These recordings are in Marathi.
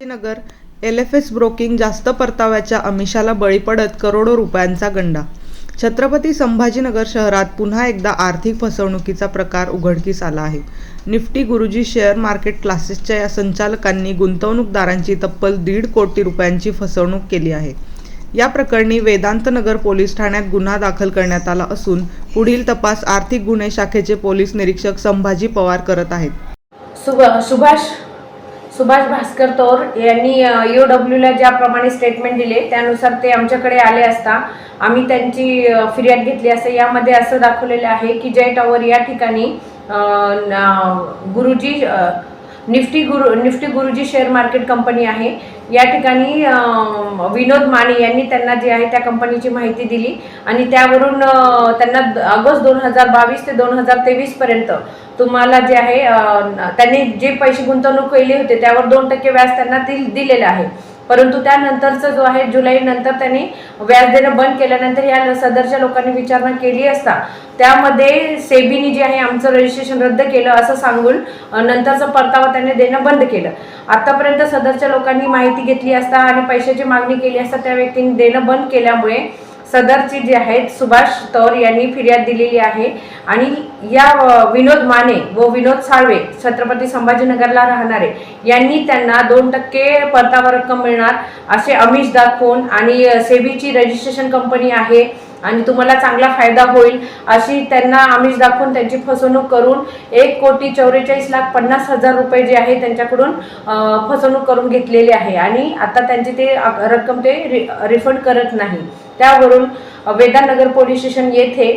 नगर एल एफ एस ब्रोकिंग जास्त परताव्याच्या आमिषाला बळी पडत करोडो रुपयांचा गंडा. छत्रपती संभाजीनगर शहरात पुन्हा एकदा आर्थिक फसवणुकीचा प्रकार उघडकीस आला आहे. निफ्टी गुरुजी शेअर मार्केट क्लासेसच्या या संचालकांनी गुंतवणूकदारांची तब्बल दीड कोटी रुपयांची फसवणूक केली आहे. या प्रकरणी वेदांतनगर पोलीस ठाण्यात गुन्हा दाखल करण्यात आला असून पुढील तपास आर्थिक गुन्हे शाखेचे पोलीस निरीक्षक संभाजी पवार करत आहेत. सुभाष सुभाष भास्कर तौर यांनी यू डब्ल्यूला ज्याप्रमाणे स्टेटमेंट दिले त्यानुसार ते आमच्याकडे आले असता आम्ही त्यांची फिर्याद घेतली असं यामध्ये असं दाखवलेलं आहे की जय टॉवर या ठिकाणी गुरुजी निफ्टी गुरु निफ्टी गुरुजी शेअर मार्केट कंपनी आहे. या ठिकाणी विनोद माने यांनी त्यांना जे आहे त्या कंपनीची माहिती दिली. आणि त्यावरून त्यांना ऑगस्ट दोन हजार बावीस ते दोन हजार तेवीसपर्यंत तुम्हाला जे आहे त्यांनी जे पैसे गुंतवणूक केली होते त्यावर दोन टक्के व्याज त्यांना दिलेलं आहे. परंतु त्यानंतरचं जो आहे जुलै नंतर त्यांनी व्याज देणं बंद केल्यानंतर या सदरच्या लोकांनी विचारणा केली असता त्यामध्ये सेबीनी जे आहे आमचं रजिस्ट्रेशन रद्द केलं असं सांगून नंतरचा परतावा त्यांनी देणं बंद केलं. आतापर्यंत सदरच्या लोकांनी माहिती घेतली असता आणि पैशाची मागणी केली असता त्या व्यक्तीने देणं बंद केल्यामुळे सदरची जी आहेत सुभाष तौर यांनी फिर्याद दिलेली आहे. आणि या विनोद माने व विनोद साळवे छत्रपती संभाजीनगरला राहणारे यांनी त्यांना दोन टक्के परतावा रक्कम मिळणार असे अमिष दाखवून आणि सेबीची रजिस्ट्रेशन कंपनी आहे आणि तुम्हाला चांगला फायदा होईल अशी त्यांना आमिष दाखवून त्यांची फसवणूक करून एक कोटी चौवेचाळीस लाख पन्नास हजार रुपये जे आहे त्यांच्याकडून फसवणूक करून घेतलेली आहे. आणि आता त्यांची ते रक्कम ते रि रिफंड करत नाही. त्यावरून वेदानगर पोलीस स्टेशन येथे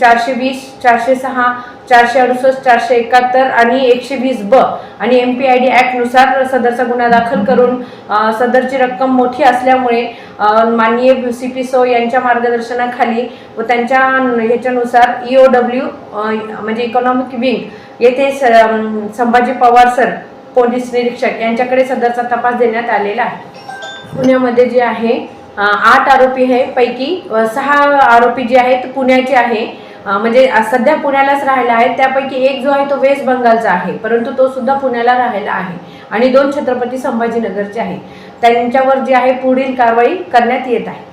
चारशे वीस चारशे सहा चारशे अडुसष्ट चारशे एकाहत्तर आणि एकशे वीस ब आणि एम पी आय डी ॲक्टनुसार सदरचा गुन्हा दाखल करून सदरची रक्कम मोठी असल्यामुळे माननीय सी पी सो यांच्या मार्गदर्शनाखाली व त्यांच्या ह्याच्यानुसार ई ओ डब्ल्यू म्हणजे इकॉनॉमिक विंग येथे स संभाजी पवार सर पोलीस निरीक्षक यांच्याकडे सदरचा तपास देण्यात आलेला आहे. पुण्यामध्ये जे आहे आठ आरोपी आहे पैकी. सहा आरोपी जे आहेत पुण्याचे आहे. म्हणजे सध्या पुण्यालाच राहिला आहे. त्यापैकी एक जो आहे तो वेस्ट बंगालचा आहे. परंतु तो सुद्धा पुण्याला राहिला आहे. आणि दोन छत्रपती संभाजीनगरचे आहे. त्यांच्यावर जे आहे पुढील कारवाई करण्यात येत आहे.